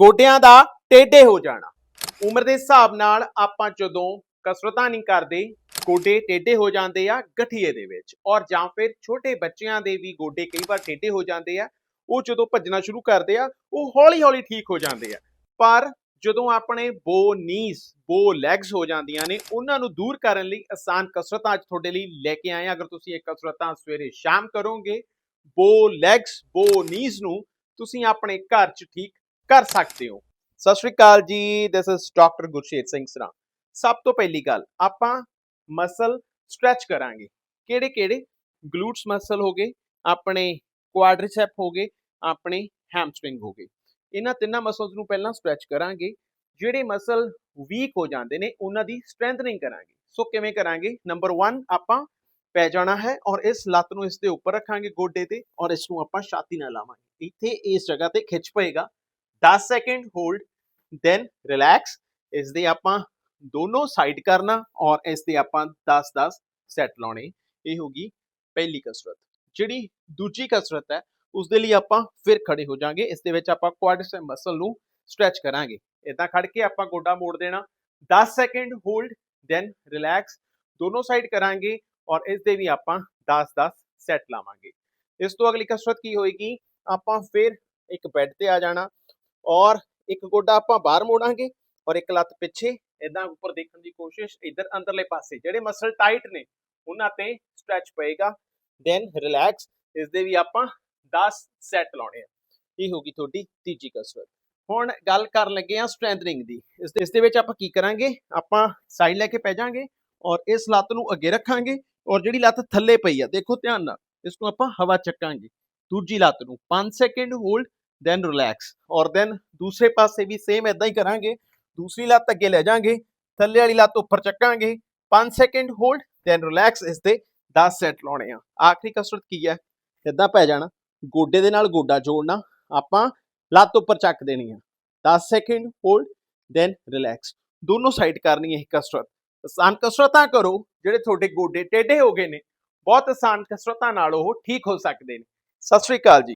ਗੋਡਿਆਂ ਦਾ ਟੇਢੇ ਹੋ ਜਾਣਾ। ਉਮਰ ਦੇ ਹਿਸਾਬ ਨਾਲ ਆਪਾਂ ਜਦੋਂ ਕਸਰਤਾਂ ਨਹੀਂ ਕਰਦੇ, ਗੋਡੇ ਟੇਢੇ ਹੋ ਜਾਂਦੇ ਆ ਗਠੀਏ ਦੇ ਵਿੱਚ। ਔਰ ਜਾਂ ਫਿਰ ਛੋਟੇ ਬੱਚਿਆਂ ਦੇ ਵੀ ਗੋਡੇ ਕਈ ਵਾਰ ਟੇਢੇ ਹੋ ਜਾਂਦੇ ਆ, ਉਹ ਜਦੋਂ ਭੱਜਣਾ ਸ਼ੁਰੂ ਕਰਦੇ ਆ, ਉਹ ਹੌਲੀ-ਹੌਲੀ ਠੀਕ ਹੋ ਜਾਂਦੇ ਆ। ਪਰ ਜਦੋਂ ਆਪਣੇ ਬੋ ਨੀਸ ਬੋ ਲੈਗਸ ਹੋ ਜਾਂਦੀਆਂ ਨੇ, ਉਹਨਾਂ ਨੂੰ ਦੂਰ ਕਰਨ ਲਈ ਆਸਾਨ ਕਸਰਤਾਂ ਅੱਜ ਤੁਹਾਡੇ ਲਈ ਲੈ ਕੇ ਆਏ ਹਾਂ। ਅਗਰ ਤੁਸੀਂ ਇਹ ਕਸਰਤਾਂ ਸਵੇਰੇ ਸ਼ਾਮ ਕਰੋਗੇ, ਬੋ ਲੈਗਸ ਬੋ ਨੀਸ ਨੂੰ ਤੁਸੀਂ ਆਪਣੇ ਘਰ 'ਚ ਠੀਕ ਕਰ ਸਕਦੇ ਹੋ। ਸਤਿ ਸ਼੍ਰੀ ਅਕਾਲ ਜੀ this is doctor Gurshet Singh Sara. ਸਭ ਤੋਂ ਪਹਿਲੀ ਗੱਲ, ਆਪਾਂ ਮਸਲ ਸਟ੍ਰੈਚ ਕਰਾਂਗੇ। ਕਿਹੜੇ ਕਿਹੜੇ? ਗਲੂਟਸ ਮਸਲ ਹੋ ਗਏ, ਆਪਣੇ ਕੁਆਡ੍ਰਿਸੈਪ ਹੋ ਗਏ, ਆਪਣੇ ਹੈਮਸਟ੍ਰਿੰਗ ਹੋ ਗਏ। ਇਹਨਾਂ ਤਿੰਨਾਂ ਮਸਲਸ ਨੂੰ ਪਹਿਲਾਂ ਸਟ੍ਰੈਚ ਕਰਾਂਗੇ। ਜਿਹੜੇ ਮਸਲ ਵੀਕ ਹੋ ਜਾਂਦੇ ਨੇ, ਉਹਨਾਂ ਦੀ ਸਟਰੈਂਥਨਿੰਗ ਕਰਾਂਗੇ। ਸੋ ਕਿਵੇਂ ਕਰਾਂਗੇ? ਨੰਬਰ 1 ਆਪਾਂ ਪੈ ਜਾਣਾ ਹੈ ਔਰ ਇਸ ਲੱਤ ਨੂੰ ਇਸ ਦੇ ਉੱਪਰ ਰੱਖਾਂਗੇ ਗੋਡੇ ਤੇ ਔਰ ਇਸ ਨੂੰ ਆਪਾਂ ਛਾਤੀ ਨਾਲ ਲਾਵਾਂਗੇ। ਇੱਥੇ ਇਸ ਜਗ੍ਹਾ ਤੇ ਖਿੱਚ ਪਏਗਾ। 10 ਸੈਕਿੰਡ ਹੋਲਡ ਦੈਨ ਰਿਲੈਕਸ ਇਸ ਦੇ ਆਪਾਂ ਦੋਨੋਂ ਸਾਈਡ ਕਰਨਾ ਔਰ ਇਸ ਦੇ ਆਪਾਂ 10-10 ਸੈਟ ਲਾਉਣੇ ਇਹ ਹੋਗੀ ਪਹਿਲੀ ਕਸਰਤ ਜਿਹੜੀ ਦੂਜੀ ਕਸਰਤ ਹੈ ਉਸ ਦੇ ਲਈ ਆਪਾਂ ਫਿਰ ਖੜੇ ਹੋ ਜਾਾਂਗੇ ਇਸ ਦੇ ਵਿੱਚ ਆਪਾਂ ਕੁਆਡ੍ਰਿਸੈਪ ਮਸਲ ਨੂੰ ਸਟ੍ਰੈਚ ਕਰਾਂਗੇ ਇਦਾਂ ਖੜ ਕੇ ਆਪਾਂ ਗੋਡਾ ਮੋੜ ਦੇਣਾ 10 ਸੈਕਿੰਡ ਹੋਲਡ ਦੈਨ ਰਿਲੈਕਸ ਦੋਨੋਂ ਸਾਈਡ ਕਰਾਂਗੇ ਔਰ ਇਸ ਦੇ ਵੀ ਆਪਾਂ 10-10 ਸੈਟ ਲਾਵਾਂਗੇ ਇਸ ਤੋਂ ਅਗਲੀ ਕਸਰਤ ਕੀ ਹੋਏਗੀ ਆਪਾਂ ਫਿਰ ਇੱਕ ਬੈੱਡ ਤੇ ਆ ਜਾਣਾ ਔਰ ਇੱਕ ਗੋਡਾ ਆਪਾਂ ਬਾਹਰ ਮੋੜਾਂਗੇ ਔਰ ਇੱਕ ਲੱਤ ਪਿੱਛੇ ਇਦਾਂ ਉੱਪਰ ਦੇਖਣ ਦੀ ਕੋਸ਼ਿਸ਼ ਇਧਰ ਅੰਦਰਲੇ ਪਾਸੇ ਜਿਹੜੇ ਮਸਲ ਟਾਈਟ ਨੇ, ਉਹਨਾਂ ਤੇ ਸਟ੍ਰੈਚ ਪਏਗਾ। ਦੈਨ ਰਿਲੈਕਸ ਇਸ ਦੇ ਵੀ ਆਪਾਂ 10 ਸੈਟ ਲਾਉਣੇ ਆ। ਇਹ ਹੋਗੀ ਤੁਹਾਡੀ ਤੀਜੀ ਕਸਰਤ। ਹੁਣ ਗੱਲ ਕਰਨ ਲੱਗੇ ਆ ਸਟਰੈਂਥਨਿੰਗ ਦੀ। ਇਸ ਦੇ- ਇਸ ਦੇ ਵਿੱਚ ਆਪਾਂ ਕੀ ਕਰਾਂਗੇ? ਆਪਾਂ ਸਾਈਡ ਲੈ ਕੇ ਪੈ ਜਾਾਂਗੇ ਔਰ ਇਸ ਲੱਤ ਨੂੰ ਅੱਗੇ ਰੱਖਾਂਗੇ ਔਰ ਜਿਹੜੀ ਲੱਤ ਥੱਲੇ ਪਈ ਆ, ਦੇਖੋ ਧਿਆਨ ਨਾਲ, ਇਸ ਨੂੰ ਆਪਾਂ ਹਵਾ ਚੱਕਾਂਗੇ। ਦੂਜੀ ਲੱਤ ਨੂੰ 5 ਸੈਕਿੰਡ ਹੋਲਡ ਦੈਨ ਰਿਲੈਕਸ ਔਰ ਦੈਨ ਦੂਸਰੇ ਪਾਸੇ ਵੀ ਸੇਮ ਇਦਾਂ ਹੀ ਕਰਾਂਗੇ। ਦੂਸਰੀ ਲੱਤ ਅੱਗੇ ਲੈ ਜਾਾਂਗੇ। ਥੱਲੇ ਵਾਲੀ ਲੱਤ ਉੱਪਰ ਚੱਕਾਂਗੇ। 5 ਸੈਕਿੰਡ ਹੋਲਡ ਦੈਨ ਰਿਲੈਕਸ ਇਸ ਦੇ 10 ਸੈਟ ਲਾਉਣੇ ਆ। ਆਖਰੀ ਕਸਰਤ ਕੀ ਹੈ? ਇਦਾਂ ਪੈ ਜਾਣਾ। ਗੋਡੇ ਦੇ ਨਾਲ ਗੋਡਾ ਜੋੜਨਾ। ਆਪਾਂ ਲੱਤ ਉੱਪਰ ਚੱਕ ਦੇਣੀ ਆ। 10 ਸੈਕਿੰਡ ਹੋਲਡ ਦੈਨ ਰਿਲੈਕਸ ਦੋਨੋਂ ਸਾਈਡ ਕਰਨੀ ਹੈ ਇਹ ਕਸਰਤ। ਆਸਾਨ ਕਸਰਤਾਂ ਕਰੋ, ਜਿਹੜੇ ਤੁਹਾਡੇ ਗੋਡੇ ਟੇਢੇ ਹੋ ਗਏ ਨੇ। ਬਹੁਤ ਆਸਾਨ ਕਸਰਤਾਂ ਨਾਲ ਉਹ ਠੀਕ ਹੋ ਸਕਦੇ ਨੇ। ਸਤਿ ਸ਼੍ਰੀ ਅਕਾਲ ਜੀ।